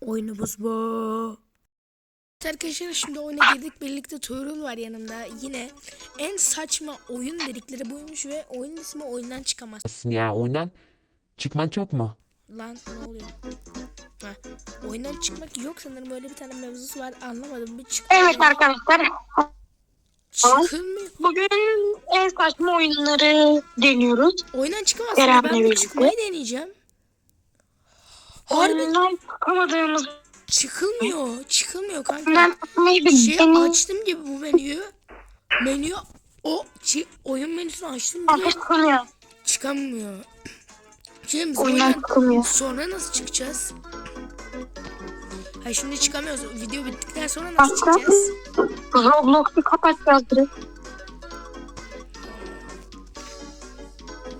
Oyunumuz bu. Evet Arkadaşlar şimdi oyuna girdik. Birlikte Tuğrul var yanımda. Yine en saçma oyun dedikleri buymuş ve oyunun ismi oyundan çıkamaz. ya oyundan çıkman çok mu? Lan ne oluyor? Ha, oyundan çıkmak yok sanırım öyle bir tane mevzusu var anlamadım bir çık. Evet arkadaşlar. Çıkılmıyor. Bugün en saçma oyunları deniyoruz. Oyundan çıkamaz. Beraber Ben birlikte. çıkmayı deneyeceğim. Harbi Oyundan çıkamadığımız çıkılmıyor. Çıkılmıyor kanka. Şey açtım gibi bu menüyü. Menü o çi- oyun menüsünü açtım gibi çıkamıyor. çıkamıyor. Şimdi biz Oyundan çıkamıyor. sonra nasıl çıkacağız? Ha şimdi çıkamıyoruz. Video bittikten sonra nasıl Kanka. çıkacağız? Roblox'u kapatacağız direkt.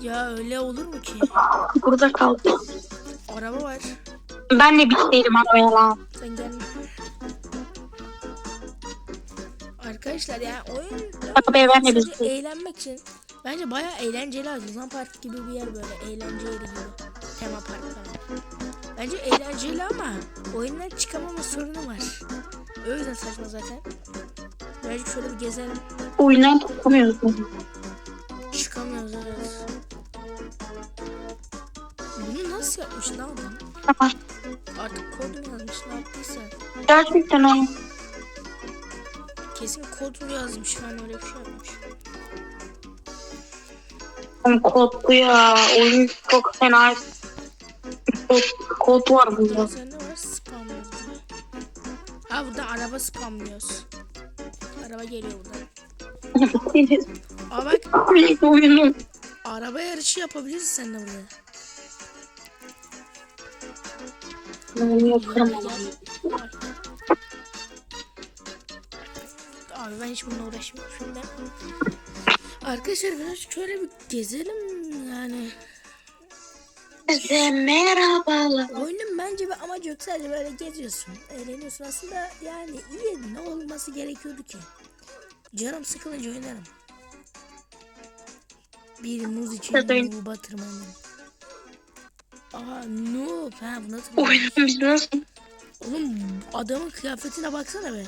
Ya öyle olur mu ki? Burada kaldı. Araba var. Ben de bitteydim arabaya lan. Sen gel. Arkadaşlar ya oyun Arabaya ben de sadece bitteydim. eğlenmek için bence bayağı eğlenceli Luna Park gibi bir yer böyle eğlence yeri gibi. Tema park falan. Bence eğlenceli ama oyundan çıkamama sorunu var. O yüzden saçma zaten. Birazcık şöyle bir gezelim. Oyundan çıkamıyoruz. Yapmış ne adam? Tamam. Artık kod mu yazmış ne yaptıysa. Gerçekten öyle. Kesin kod mu yazmış falan öyle bir şey yapmış. Oğlum Kod bu ya. Oyun çok fena. Kod, kod var bunda. Burada ne var? Spamlıyoruz diye. Ha burada araba spamlıyoruz. Araba geliyor buradan. Aa bak oyunun. araba yarışı yapabiliriz seninle burada. Ben yaparım. Gel. Ay. Abi ben hiç bununla uğraşmıyorum şimdi. Arkadaşlar biraz şöyle bir gezelim yani. Size merhabalar. Oyunun bence bir amacı yok sadece böyle geziyorsun, eğleniyorsun aslında yani iyi ne olması gerekiyordu ki? Canım sıkılınca oynarım. Bir muz için batırmanın. Aa noob ha bunu hatırladım. Oyunun biz nasıl? Oğlum adamın kıyafetine baksana be.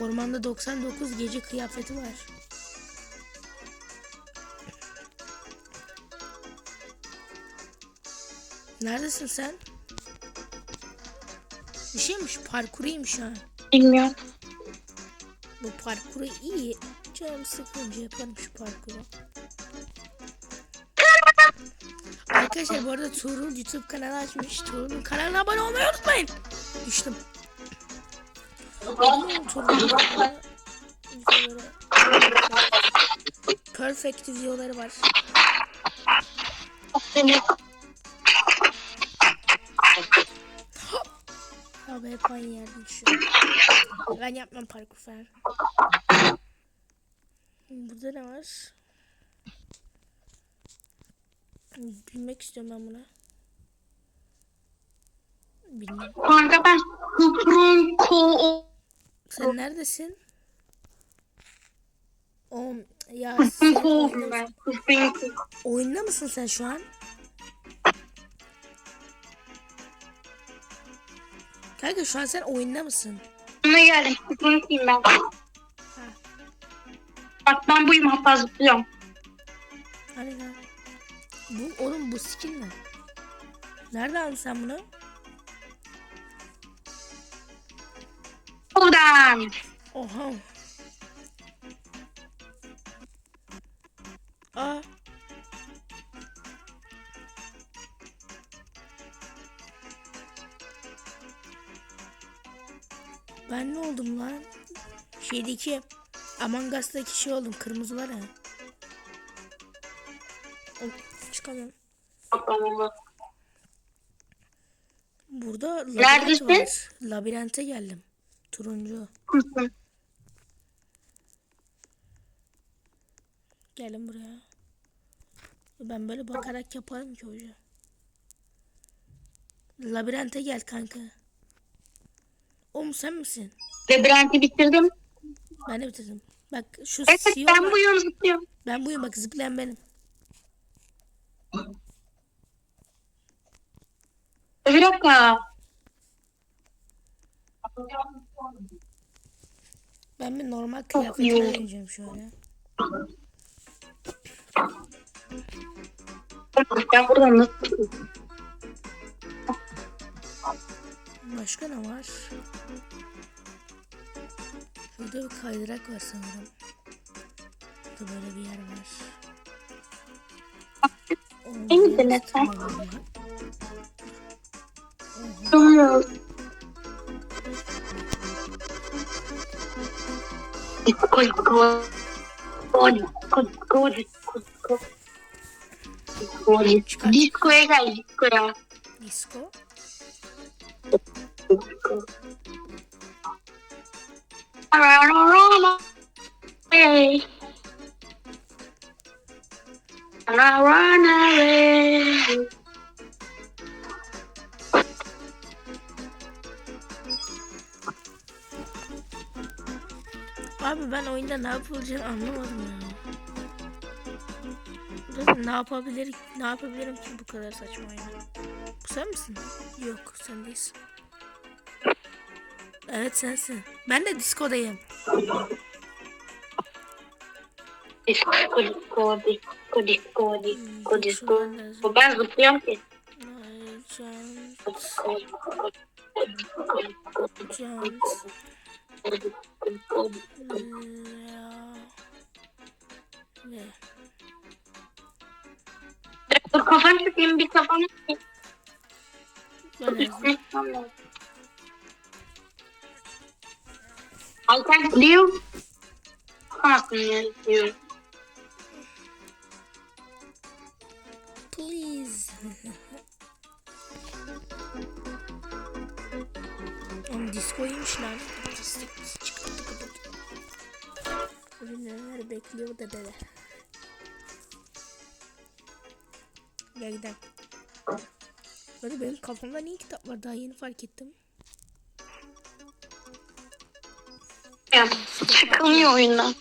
Ormanda 99 gece kıyafeti var. Neredesin sen? Bir şeymiş parkuruymuş ha. Bilmiyorum. Bu parkuru iyi. Canım sıkılınca yaparım şu parkuru. Arkadaşlar bu arada Tuğrul YouTube kanalı açmış. Tuğrul'un kanalına abone olmayı unutmayın. Düştüm. Tuğrul'un Perfect videoları var. Abi hep aynı yerde düşüyorum. Ben yapmam parkur falan. Burada ne var? Bilmek istiyorum ben bunu. Bilmiyorum. Kanka ben Supreme Ko Sen neredesin? Oğlum ya sen oldum ben. Oyunda mısın sen şu an? Kanka şu an sen oyunda mısın? Ona geldim. Ko'yum ben. Bak ben buyum hatta zıplıyorum. Hani lan? Bu oğlum bu skin ne? Nerede aldın sen bunu? Buradan. Oha. Aa. Ben ne oldum lan? Şeydeki Among Us'taki şey oldum kırmızılar ha. Of, Çıkamıyorum. Burada labirent Neredesin? var. Labirente geldim. Turuncu. Gelin buraya. Ben böyle bakarak yaparım ki hoca. Labirente gel kanka. Oğlum sen misin? Labirenti bitirdim. Ben de bitirdim. Bak şu Evet CEO ben buyum zıplıyorum. Ben buyum bak zıplayan benim. Bir dakika. Ben bir normal oldu. döneceğim şöyle. Ben buradan nasıl Başka ne var? Şurada bir kaydırak var sanırım. Burada böyle bir yer var. En bir güzel yere eser. tırmanalım. Bilmiyorum. Disco, disco. Disco, disco, disco, disco. Disco, Disco'ya gel, disco'ya. Disco. Disco. Hey. Run away. Abi ben oyunda ne yapılacağını anlamadım ya. Zaten ne yapabilir, ne yapabilirim ki bu kadar saçma oyunu? Bu sen misin? Yok sen değilsin. Evet sensin. Ben de diskodayım. Disco, disco, disco, disco, disco, disco. Ben zıplıyorum ki. Ne? Dur kafanı çekeyim bir kafanı yazdım. Altan Leo. Bakamazsın yani Leo. Please. Oğlum discoymuş lan. Ürünler bekliyor dedeler. Gel gidelim. Hadi benim kafamda niye kitap var daha yeni fark ettim. Ya, Çıkılmıyor oyundan.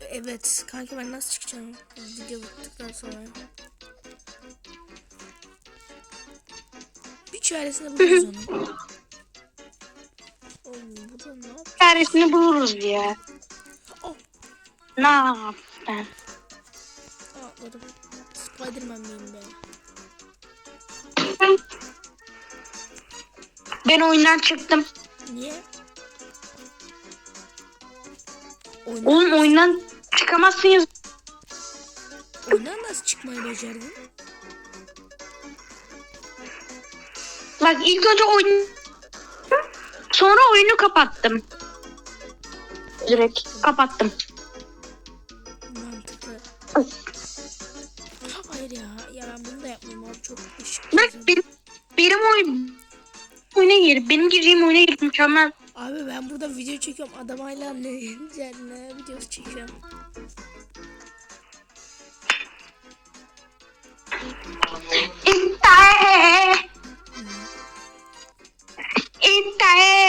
Evet kanka ben nasıl çıkacağım video bittikten sonra. Bir çaresini buluruz onun. Oğlum burada ne yap? Çaresini buluruz ya. Ne yaptın? atladım. Spiderman miyim ben? Ben oyundan çıktım. Niye? Oyundan, Oğlum oyundan çıkamazsın ya. oyundan nasıl çıkmayı becerdin? Bak ilk önce oyun... Sonra oyunu kapattım. Direkt kapattım. Benim oyun... Oyuna gir. Benim gireceğim oyuna gir. Mükemmel. Abi ben burada video çekiyorum. Adam hala ne, ne videosu çekiyorum. İntahe. İntahe.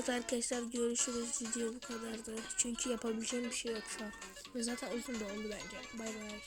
Evet arkadaşlar görüşürüz. Video bu kadardı. Çünkü yapabileceğim bir şey yok şu an. Ve zaten uzun da oldu bence. Bay bay.